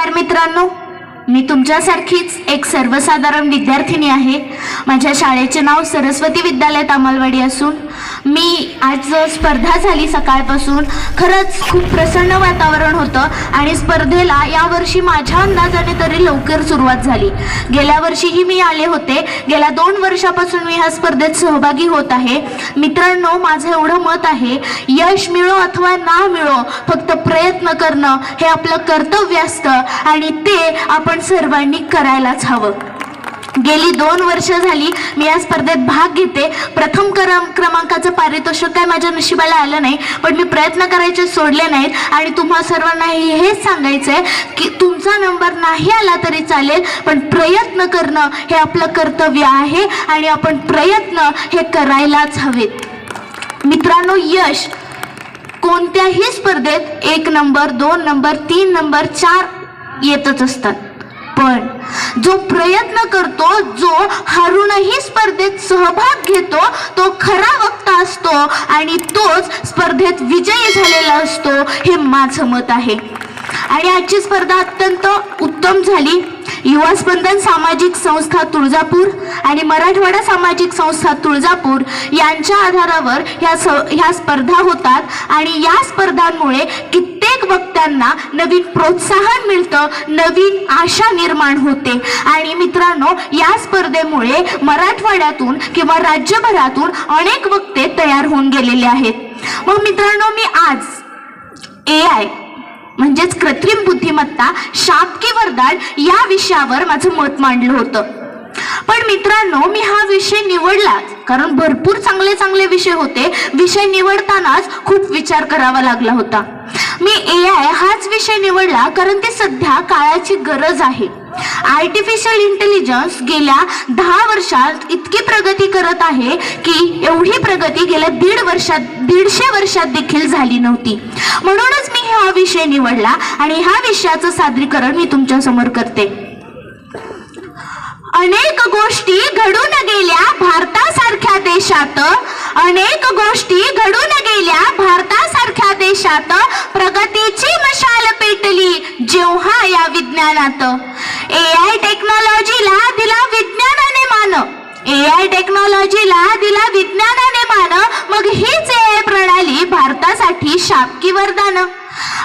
नमस्कार मित्रांनो. मी तुमच्यासारखीच एक सर्वसाधारण विद्यार्थिनी आहे. माझ्या शाळेचे नाव सरस्वती विद्यालयात अंमलवाडी असून मी आज स्पर्धा झाली सकाळपासून. खरंच खूप प्रसन्न वातावरण होतं आणि स्पर्धेला यावर्षी माझ्या अंदाजाने तरी लवकर सुरुवात झाली. गेल्या वर्षीही मी आले होते. गेल्या दोन वर्षापासून मी ह्या स्पर्धेत सहभागी होत आहे. मित्रांनो माझं एवढं मत आहे यश मिळो अथवा ना मिळो फक्त प्रयत्न करणं हे आपलं कर्तव्य असतं आणि ते आपण सर्वांनी करायलाच हवं. गेली दोन वर्ष झाली मी या स्पर्धेत भाग घेते. प्रथम क्रम क्रमांकाचं पारितोषिक काय माझ्या नशिबाला आलं नाही पण मी प्रयत्न करायचे सोडले नाहीत. आणि तुम्हा सर्वांनाही हेच सांगायचं आहे की तुमचा नंबर नाही आला तरी चालेल पण प्रयत्न करणं हे आपलं कर्तव्य आहे आणि आपण प्रयत्न हे करायलाच हवेत. मित्रांनो यश कोणत्याही स्पर्धेत एक नंबर दोन नंबर तीन नंबर चार येतच असतात. पण जो प्रयत्न करतो जो हरूनही स्पर्धेत सहभाग घेतो तो खरा वक्ता असतो आणि तोच स्पर्धेत विजयी झालेला असतो हे माझं मत आहे. आणि आजची स्पर्धा अत्यंत उत्तम झाली. युवा स्पंदन सामाजिक संस्था तुळजापूर आणि मराठवाडा सामाजिक संस्था तुळजापूर यांच्या आधारावर ह्या स ह्या स्पर्धा होतात आणि या स्पर्धांमुळे किती वक्त्यांना नवीन प्रोत्साहन मिळतं नवीन आशा निर्माण होते. आणि मित्रांनो या स्पर्धेमुळे मराठवाड्यातून किंवा राज्यभरातून अनेक वक्ते तयार होऊन गेलेले आहेत. मग मित्रांनो मी आज ए आय म्हणजेच कृत्रिम बुद्धिमत्ता शाप की वरदान या विषयावर माझं मत मांडलं होतं. पण मित्रांनो मी हा विषय निवडला कारण भरपूर चांगले चांगले विषय होते. विषय निवडतानाच खूप विचार करावा लागला होता. मी ए आय हाच विषय निवडला कारण ते सध्या काळाची गरज आहे. आर्टिफिशियल इंटेलिजन्स गेल्या दहा वर्षात इतकी प्रगती करत आहे की एवढी प्रगती गेल्या दीड वर्षात दीडशे वर्षात देखील झाली नव्हती. म्हणूनच मी हा विषय निवडला आणि ह्या विषयाचं सादरीकरण मी तुमच्यासमोर करते. अनेक गोष्टी घडून गेल्या भारतासारख्या देशात. अनेक गोष्टी घडून गेल्या भारतासारख्या देशात. प्रगतीची मशाल पेटली जेव्हा या विज्ञानात. ए आय टेक्नॉलॉजीला दिला विज्ञानाने मान. ए आय टेक्नॉलॉजीला दिला विज्ञानाने मान. मग हीच ए आय प्रणाली भारतासाठी शापकी वरदान.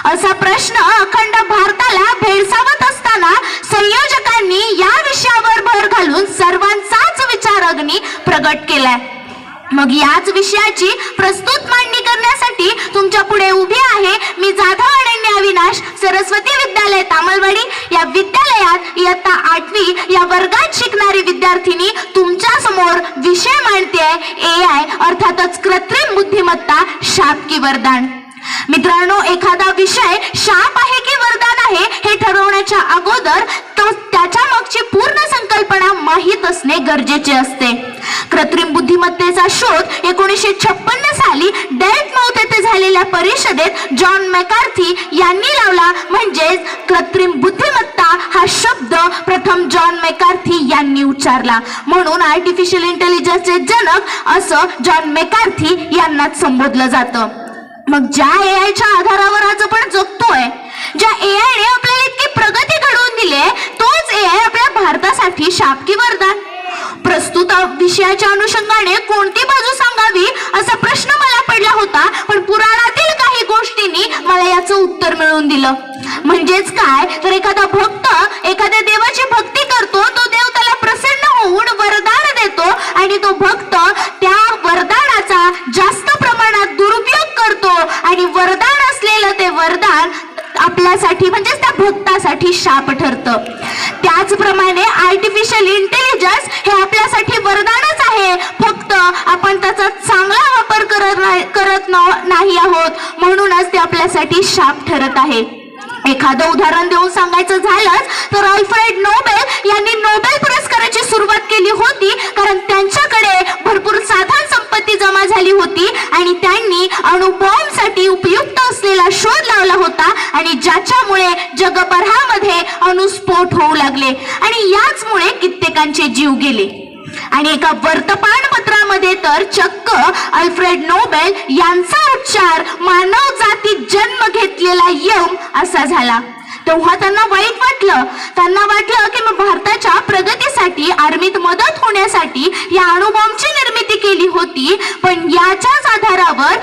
असा प्रश्न अखंड भारताला भेडसावत असताना संयोजकांनी या विषयावर भर घालून सर्वांचाच विचार अग्नी प्रगट केलाय. मग याच विषयाची प्रस्तुत मांडणी करण्यासाठी तुमच्यापुढे उभी आहे मी जाधव अनन्या अविनाश सरस्वती विद्यालय तामलवाडी या विद्यालयात इयत्ता आठवी या वर्गात शिकणारी विद्यार्थिनी तुमच्यासमोर विषय मांडते ए आय अर्थातच कृत्रिम बुद्धिमत्ता शाप की वरदान. मित्रांनो एखादा विषय शाप आहे की वरदान आहे हे ठरवण्याच्या अगोदर तो त्याच्या मागची पूर्ण संकल्पना माहीत असणे गरजेचे असते. कृत्रिम बुद्धिमत्तेचा शोध एकोणीसशे छप्पन्न साली डेल्ट माउथ येथे झालेल्या परिषदेत जॉन मॅकार्थी यांनी लावला. म्हणजेच कृत्रिम बुद्धिमत्ता हा शब्द प्रथम जॉन मेकार्थी यांनी उच्चारला. म्हणून आर्टिफिशियल इंटेलिजन्सचे जनक असं जॉन मेकार्थी यांनाच संबोधलं जातं. मग ज्या ए आयच्या आधारावर आज आपण जगतोय ज्या ए आयने आपल्याला इतकी प्रगती घडवून दिली तोच ए आय आपल्या भारतासाठी शापकी वरदान. प्रस्तुत विषयाच्या अनुषंगाने कोणती बाजू सांगावी असा प्रश्न मला पडला होता पण पुराणातील काही गोष्टींनी मला याचं उत्तर मिळवून दिलं. म्हणजेच काय? तर एखादा भक्त एखाद्या देवाची भक्ती करतो तो देव त्याला प्रसन्न होऊन वरदान देतो आणि तो भक्त त्या वरदानाचा जास्त प्रमाणात दुरुपयोग करतो आणि वरदान असलेलं ते वरदान आपल्यासाठी म्हणजेच त्या आपल्यासाठी शाप ठरतं. त्याचप्रमाणे आर्टिफिशियल इंटेलिजन्स हे आपल्यासाठी वरदानच आहे. फक्त आपण त्याचा चांगला वापर करत नाही करत नाही आहोत. म्हणूनच ते आपल्यासाठी शाप ठरत आहे. एखादं उदाहरण देऊन सांगायचं झालंच तर अल्फ्रेड आणि ज्याच्यामुळे जगभरामध्ये अणुस्फोट होऊ लागले आणि याचमुळे कित्येकांचे जीव गेले. आणि एका वर्तमानपत्रामध्ये तर चक्क अल्फ्रेड नोबेल यांचा उच्चार मानव जातीत जन्म घेतलेला यम असा झाला. तेव्हा त्यांना वाईट वाटलं. त्यांना वाटलं की मग भारताच्या प्रगतीसाठी आर्मीत मदत होण्यासाठी या अणुबॉम्बची निर्मिती केली होती पण याच्याच आधारावर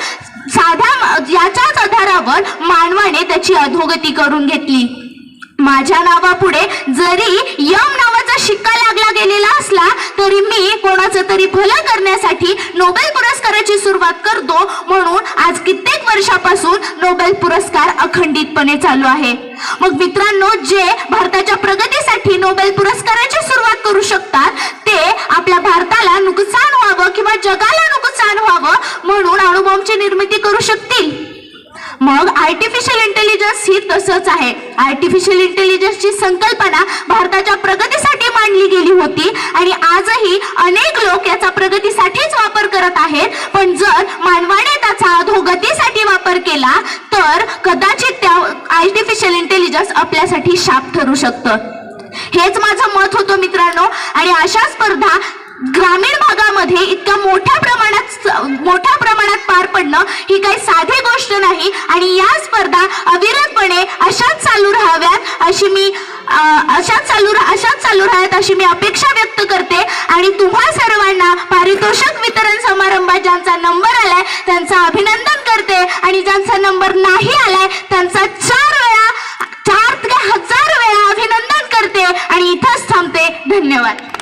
साध्या याच्याच आधारावर मानवाने त्याची अधोगती करून घेतली. माझ्या नावापुढे जरी यम नावाचा शिक्का लागला गेलेला असला तरी मी कोणाचं तरी भलं करण्यासाठी नोबेल पुरस्काराची सुरुवात करतो म्हणून आज कित्येक वर्षापासून नोबेल पुरस्कार अखंडितपणे चालू आहे. मग मित्रांनो जे भारताच्या प्रगतीसाठी नोबेल पुरस्काराची सुरुवात करू शकतात ते आपल्या भारताला नुकसान व्हावं किंवा जगाला नुकसान व्हावं म्हणून अणुबॉम्बची निर्मिती करू शकतील मग आर्टिफिशियल इंटेलिजन्स ही तसंच आहे. आर्टिफिशियल इंटेलिजन्सची संकल्पना भारताच्या प्रगतीसाठी मांडली गेली होती आणि आजही अनेक लोक याचा प्रगतीसाठीच वापर करत आहेत. पण जर मानवाने त्याचा अधोगतीसाठी वापर केला तर कदाचित त्या आर्टिफिशियल इंटेलिजन्स आपल्यासाठी शाप ठरू शकतं. हेच माझं मत होतं मित्रांनो. आणि अशा स्पर्धा ग्रामीण भागामध्ये इतक्या मोठ्या प्रमाणात मोठ्या प्रमाणात पार पडणं ही काही साधी गोष्ट नाही. आणि या स्पर्धा अविरतपणे अशाच चालू राहाव्यात अशी मी अशाच चालू रा- अशाच चालू राहत अशी मी अपेक्षा व्यक्त करते. आणि तुम्हा सर्वांना पारितोषिक वितरण समारंभात ज्यांचा नंबर आलाय त्यांचं अभिनंदन करते. आणि ज्यांचा नंबर नाही आलाय त्यांचा चार वेळा चार हजार वेळा अभिनंदन करते. आणि इथंच थांबते. धन्यवाद.